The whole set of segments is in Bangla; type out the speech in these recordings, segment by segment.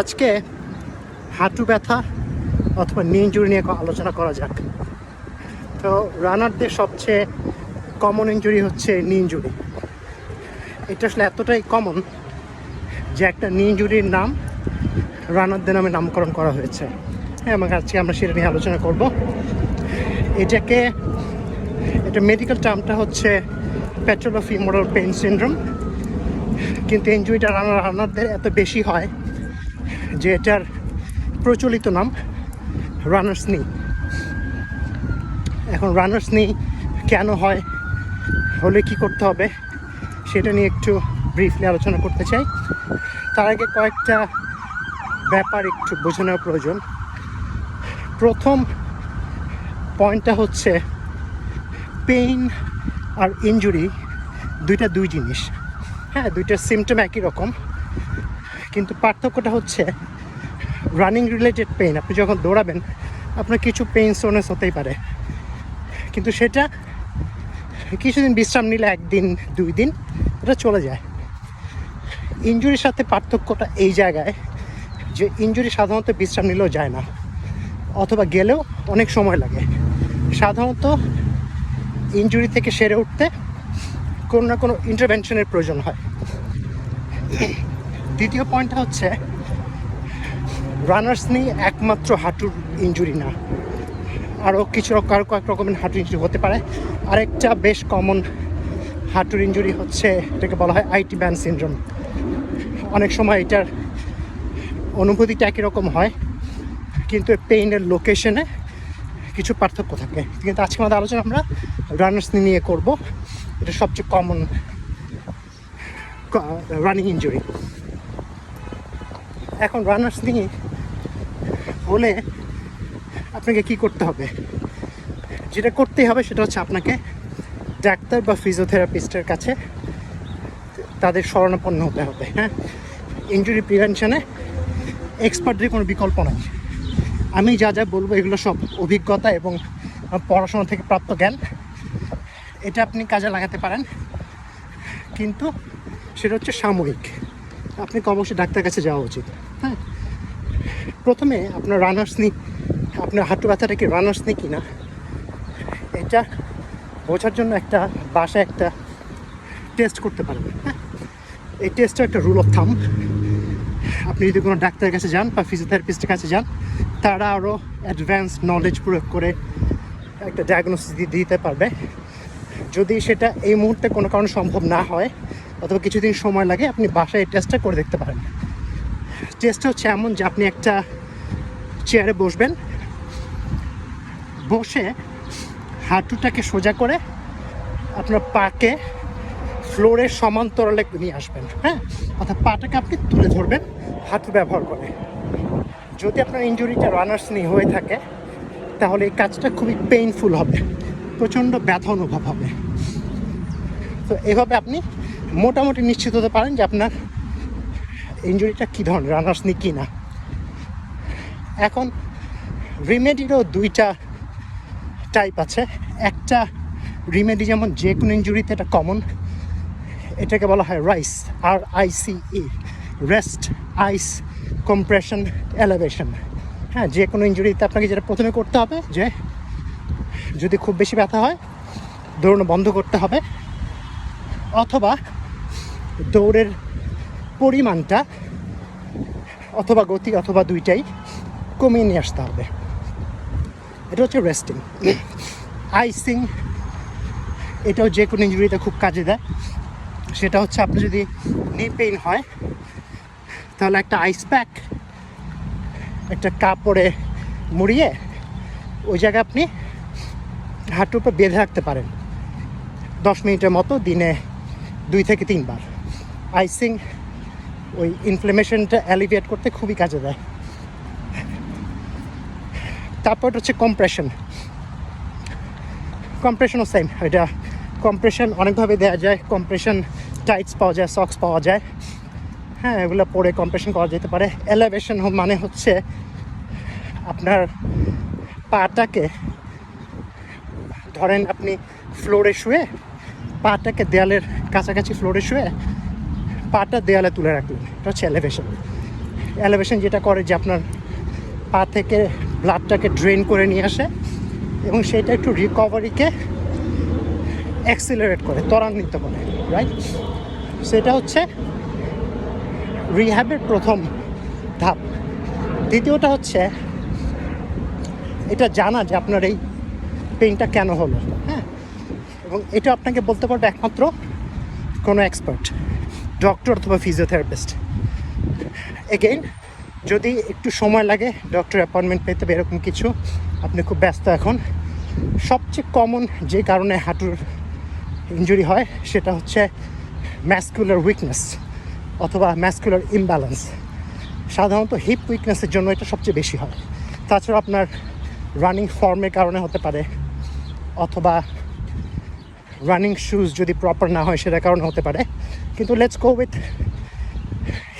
আজকে হাঁটু ব্যথা অথবা নি ইঞ্জুরি নিয়ে আলোচনা করা যাক। তো রানারদের সবচেয়ে কমন ইঞ্জুরি হচ্ছে নি ইঞ্জুরি এটা আসলে এতটাই কমন যে একটা নি ইঞ্জুরির নাম রানারদের নামে নামকরণ করা হয়েছে। হ্যাঁ আমাকে আজকে আমরা সেটা নিয়ে আলোচনা করব। এটাকে, এটা মেডিকেল টার্মটা হচ্ছে পেট্রোলোফিমোরাল পেইন সিন্ড্রোম কিন্তু ইঞ্জুরিটা রানার, রানারদের এত বেশি হয় যে এটার প্রচলিত নাম রানার্স নি এখন রানার্স নি কেন হয়, হলে কি করতে হবে, সেটা নিয়ে একটু ব্রিফলি আলোচনা করতে চাই। তার আগে কয়েকটা ব্যাপার একটু বোঝে নেওয়া প্রয়োজন। প্রথম পয়েন্টটা হচ্ছে পেইন আর ইনজুরি দুইটা দুই জিনিস। হ্যাঁ দুইটা সিমটম একই রকম। কিন্তু পার্থক্যটা হচ্ছে রানিং রিলেটেড পেইন আপনি যখন দৌড়াবেন, আপনার কিছু পেইন সোনেস হতেই পারে। কিন্তু সেটা কিছুদিন বিশ্রাম নিলে একদিন, দুই দিন, এটা চলে যায়। ইঞ্জুরির সাথে পার্থক্যটা এই জায়গায় যে ইঞ্জুরি সাধারণত বিশ্রাম নিলেও যায় না। অথবা গেলেও অনেক সময় লাগে। সাধারণত ইঞ্জুরি থেকে সেরে উঠতে কোনো না কোনো ইন্টারভেনশনের প্রয়োজন হয়। দ্বিতীয় পয়েন্টটা হচ্ছে রানার্স নিয়ে একমাত্র হাঁটুর ইঞ্জুরি না। আরও কিছু আরও কয়েক রকমের হাঁটুর ইঞ্জুরি হতে পারে। আরেকটা বেশ কমন হাঁটুর ইঞ্জুরি হচ্ছে, এটাকে বলা হয় আইটি ব্যান সিনড্রোম অনেক সময় এটার অনুভূতিটা একই রকম হয়, কিন্তু পেইনের লোকেশনে কিছু পার্থক্য থাকে। কিন্তু আজকে আমাদের আলোচনা আমরা রানার্স নিয়ে করব। এটা সবচেয়ে কমন রানিং ইঞ্জুরি এখন রানার্স নিয়ে হলে আপনাকে কি করতে হবে? যেটা করতেই হবে সেটা হচ্ছে আপনাকে ডাক্তার বা ফিজিওথেরাপিস্টের কাছে তাদের শরণাপন্ন হতে হবে হ্যাঁ? ইঞ্জুরি প্রিভেনশনে এক্সপার্টদের কোনো বিকল্প নাই। আমি যা যা বলব এগুলো সব অভিজ্ঞতা এবং পড়াশোনা থেকে প্রাপ্ত জ্ঞান। এটা আপনি কাজে লাগাতে পারেন। কিন্তু সেটা হচ্ছে সাময়িক। আপনাকে অবশ্যই ডাক্তার কাছে যাওয়া উচিত। হ্যাঁ? প্রথমে আপনার রানার্স নি, আপনার হাঁটু ব্যথাটা কি রানার্স নি কিনা, এটা বোঝার জন্য একটা বাসায় একটা টেস্ট করতে পারবেন। হ্যাঁ? এই টেস্টটা একটা রুল অফ থাম আপনি যদি কোনো ডাক্তারের কাছে যান বা ফিজিওথেরাপিস্টের কাছে যান, তারা আরও অ্যাডভান্স নলেজ প্রয়োগ করে একটা ডায়াগনোসিস দিতে পারবে। যদি সেটা এই মুহূর্তে কোনো কারণে সম্ভব না হয় অথবা কিছুদিন সময় লাগে, আপনি বাসায় এই টেস্টটা করে দেখতে পারেন। টেস্টটা হচ্ছে এমন যে আপনি একটা চেয়ারে বসবেন, বসে হাঁটুটাকে সোজা করে আপনার পাকে ফ্লোরের সমান্তরালে নিয়ে আসবেন হ্যাঁ? অর্থাৎ পাটাকে আপনি তুলে ধরবেন হাঁটু ব্যবহার করে। যদি আপনার ইঞ্জুরিটা রানার্স নিয়ে হয়ে থাকে, তাহলে এই কাজটা খুবই পেইনফুল হবে, প্রচণ্ড ব্যথা অনুভব হবে। তো এভাবে আপনি মোটামুটি নিশ্চিত হতে পারেন যে আপনার ইঞ্জুরিটা কী ধরনের, রানার্স নি কি না। এখন রিমেডিরও দুইটা টাইপ আছে। একটা রিমেডি যেমন যে কোনো ইঞ্জুরিতে এটা কমন এটাকে বলা হয় RICE R I C E rest ice compression elevation হ্যাঁ যে কোনো ইঞ্জুরিতে আপনাকে যেটা প্রথমে করতে হবে যে যদি খুব বেশি ব্যথা হয়, দৌড়ানো বন্ধ করতে হবে। অথবা দৌড়ের পরিমাণটা অথবা গতি অথবা দুইটাই কমিয়ে নিয়ে আসতে হবে। এটা হচ্ছে রেস্টিং আইসিং এটাও যে কোনো ইঞ্জুরিতে খুব কাজে দেয়। সেটা হচ্ছে আপনি যদি নি পেইন হয়, তাহলে একটা আইস প্যাক একটা কাপড়ে মুড়িয়ে ওই জায়গায় আপনি হাঁটুর উপর বেঁধে রাখতে পারেন। দশ মিনিটের মতো দিনে দুই থেকে তিনবার। আইসিং ওই ইনফ্লেমেশনটা অ্যালিভিয়েট করতে খুবই কাজে দেয়। তারপর হচ্ছে কম্প্রেশন কম্প্রেশনও সেম এটা কম্প্রেশন অনেকভাবে দেওয়া যায় কম্প্রেশন টাইটস পাওয়া যায় সক্স পাওয়া যায়। হ্যাঁ এগুলো পরে কম্প্রেশন করা যেতে পারে। এলিভেশন মানে হচ্ছে আপনার পাটাকে, ধরেন আপনি ফ্লোরে শুয়ে পাটাকে দেয়ালের কাছাকাছি ফ্লোরে শুয়ে পাটা দেয়ালে তুলে রাখলেন এটা হচ্ছে এলিভেশন এলিভেশন যেটা করে যে আপনার পা থেকে ব্লাডটাকে ড্রেন করে নিয়ে আসে এবং সেটা একটু রিকভারিকে অ্যাক্সিলারেট করে, ত্বরান্বিত করে রাইট সেটা হচ্ছে রিহ্যাবের প্রথম ধাপ। দ্বিতীয়টা হচ্ছে এটা জানা যে আপনার এই পেইনটা কেন হলো হ্যাঁ? এবং এটা আপনাকে বলতে পারবে একমাত্র কোনো এক্সপার্ট ডক্টর অথবা ফিজিওথেরাপিস্ট এগেইন যদি একটু সময় লাগে ডক্টর অ্যাপয়েন্টমেন্ট পেতে হবে এরকম কিছু, আপনি খুব ব্যস্ত এখন। সবচেয়ে কমন যে কারণে হাঁটুর ইনজুরি হয়, সেটা হচ্ছে ম্যাসকুলার উইকনেস অথবা ম্যাসকুলার ইমব্যালেন্স সাধারণত হিপ উইকনেসের জন্য এটা সবচেয়ে বেশি হয়। তাছাড়া আপনার রানিং ফর্মের কারণে হতে পারে, অথবা রানিং শুজ যদি প্রপার না হয়, সেটার কারণে হতে পারে। কিন্তু let's go with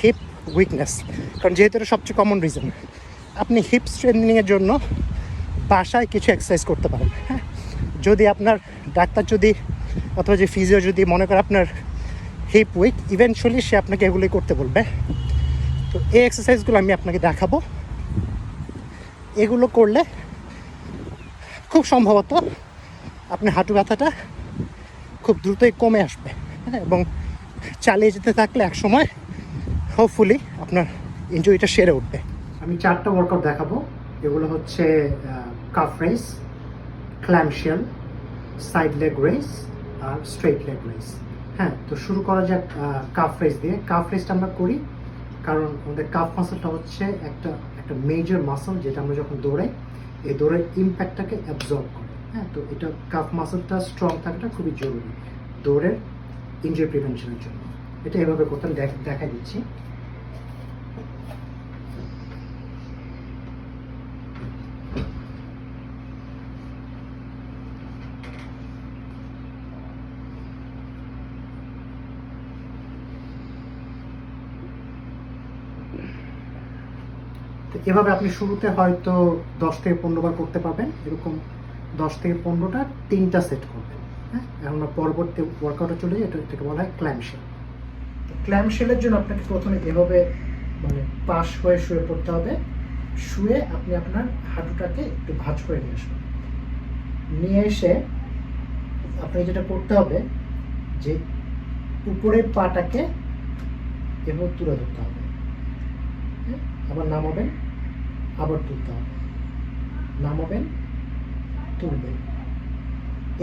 hip weakness কারণ যেহেতু এটা সবচেয়ে কমন রিজন আপনি হিপ স্ট্রেন্থনিংয়ের জন্য বাসায় কিছু এক্সারসাইজ করতে পারেন হ্যাঁ? যদি আপনার ডাক্তার যদি অথবা যে ফিজিও যদি মনে করে আপনার হিপ উইক ইভেনচুয়ালি সে আপনাকে এগুলোই করতে বলবে। তো এই এক্সারসাইজগুলো আমি আপনাকে দেখাবো। এগুলো করলে খুব সম্ভবত আপনার হাঁটু ব্যথাটা খুব দ্রুতই কমে আসবে হ্যাঁ? এবং চালিয়ে যেতে থাকলে এক সময় হোপফুলি আপনার ইঞ্জুরিটা সেরে উঠবে। আমি চারটা ওয়ার্কআউট দেখাবো। এগুলো হচ্ছে calf raise clamshell side leg raise আর স্ট্রেট লেগ রেস হ্যাঁ তো শুরু করা যাক কাফ রেস দিয়ে। কাফ রেসটা আমরা করি কারণ আমাদের কাফ মাসলটা হচ্ছে একটা একটা মেজর মাসল যেটা আমরা যখন দৌড়াই, এই দৌড়ের ইম্প্যাক্টটাকে অ্যাবজর্ব করে। হ্যাঁ তো এটা কাফ মাসলটা স্ট্রং থাকাটা খুবই জরুরি। দৌড়ের ইঞ্জুরি প্রিভেনশনের জন্য। এটা এভাবে করতাম দেখা দিচ্ছি। এভাবে আপনি শুরুতে হয়তো দশ থেকে পনেরো বার করতে পারবেন। এরকম দশ থেকে পনেরোটা তিনটা সেট করবেন। হ্যাঁ আমরা পরবর্তী ওয়ার্কআউটে চলে যাই, এটা এটাকে বলা হয় ক্ল্যামশেল ক্ল্যামশেলের জন্য আপনাকে প্রথমে এভাবে মানে পাশ হয়ে শুয়ে পড়তে হবে। শুয়ে আপনি আপনার হাঁটুটাকে একটু ভাঁজ করে নিয়ে আসবেন নিয়ে এসে আপনি যেটা করতে হবে, যে উপরের পাটাকে এভাবে তুলে ধরতে হবে। হ্যাঁ? আবার নামাবেন, আবার তুলতে হবে। নামাবেন, তুলবেন।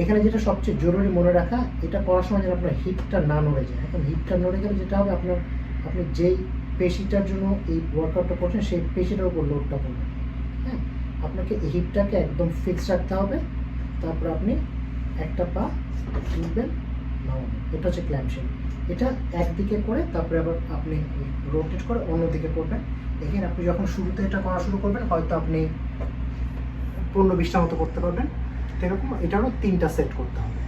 এখানে যেটা সবচেয়ে জরুরি মনে রাখা, এটা করার সময় যেন আপনার হিপটা না নড়ে যায়। এখন হিপটা নড়ে গেলে যেটা হবে, আপনার, আপনি যেই পেশিটার জন্য এই ওয়ার্কআউটটা করছেন, সেই পেশিটার উপর লোডটা পড়বে। হ্যাঁ? আপনাকে এই হিপটাকে একদম ফিক্স রাখতে হবে। তারপর আপনি একটা পা তুলবেন, নামাবেন। এটা হচ্ছে ক্ল্যামশেল এটা একদিকে করে, তারপরে আবার আপনি রোটেট করে অন্যদিকে করবেন। এখানে আপনি যখন শুরুতে এটা করা শুরু করবেন, হয়তো আপনি পনেরো বিশটা মতো করতে পারবেন। এরকম, এটারও তিনটা সেট করতে হবে।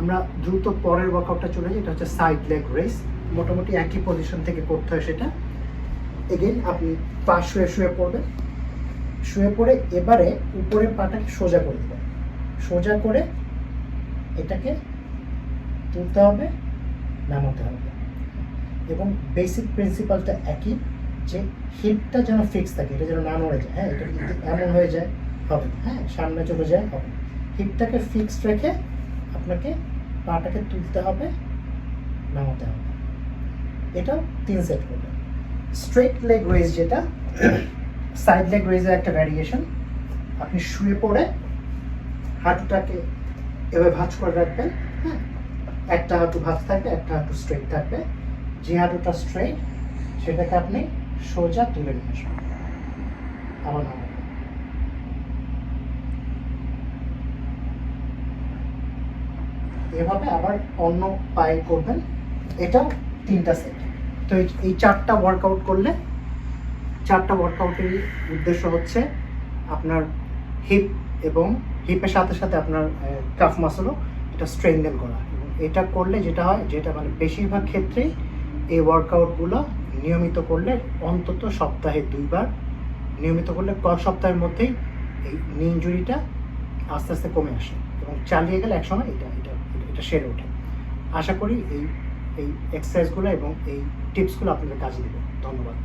আমরা দ্রুত পরের ওয়ার্কআউটটা চলে যাই, এটা হচ্ছে সাইড লেগ রেস মোটামুটি একই পজিশন থেকে করতে হয় সেটা। এগেইন আপনি পা শুয়ে শুয়ে পড়বেন। শুয়ে পড়ে এবারে উপরের পাটাকে সোজা করে দেবেন। সোজা করে এটাকে তুলতে হবে, নামাতে হবে। এবং বেসিক প্রিন্সিপালটা একই, যে হিপটা যেন ফিক্স থাকে, এটা যেন না নড়ে যায়। হ্যাঁ এটা এমন হয়ে যায়। হবে। হ্যাঁ সামনে চলে যায়, হবে। হিপটাকে ফিক্সড রেখে আপনাকে পাটাকে তুলতে হবে, নামাতে হবে। এটাও তিন সেট করবেন স্ট্রেট লেগ রেজ যেটা সাইড লেগ রেজের একটা ভ্যারিয়েশন আপনি শুয়ে পড়ে হাঁটুটাকে এভাবে ভাঁজ করে রাখবেন। হ্যাঁ একটা হাঁটু ভাঁজ থাকবে, একটা হাঁটু স্ট্রেট থাকবে। যে হাঁটুটা স্ট্রেট সেটাকে আপনি সোজা তুলে নিয়ে আসবেন। আবার নামাবেন এভাবে আবার অন্য পায়ে করবেন। এটা তিনটা সেট তো এই- চারটা ওয়ার্কআউট করলে, চারটা ওয়ার্কআউটের উদ্দেশ্য হচ্ছে আপনার হিপ এবং হিপের সাথে সাথে আপনার কাফ মাসলও এটা স্ট্রেংথেন করা। এবং এটা করলে যেটা হয়, যেটা মানে বেশিরভাগ ক্ষেত্রেই এই ওয়ার্কআউটগুলো নিয়মিত করলে অন্তত সপ্তাহে দুইবার, নিয়মিত করলে কয়েক সপ্তাহের মধ্যেই এই নি ইঞ্জুরিটা আস্তে আস্তে কমে আসে। এবং চালিয়ে গেলে একসময় এটা এটা সেরে ওঠে। আশা করি এই এই এক্সারসাইজগুলো এবং এই টিপসগুলো আপনাদের কাজে দেবে। ধন্যবাদ।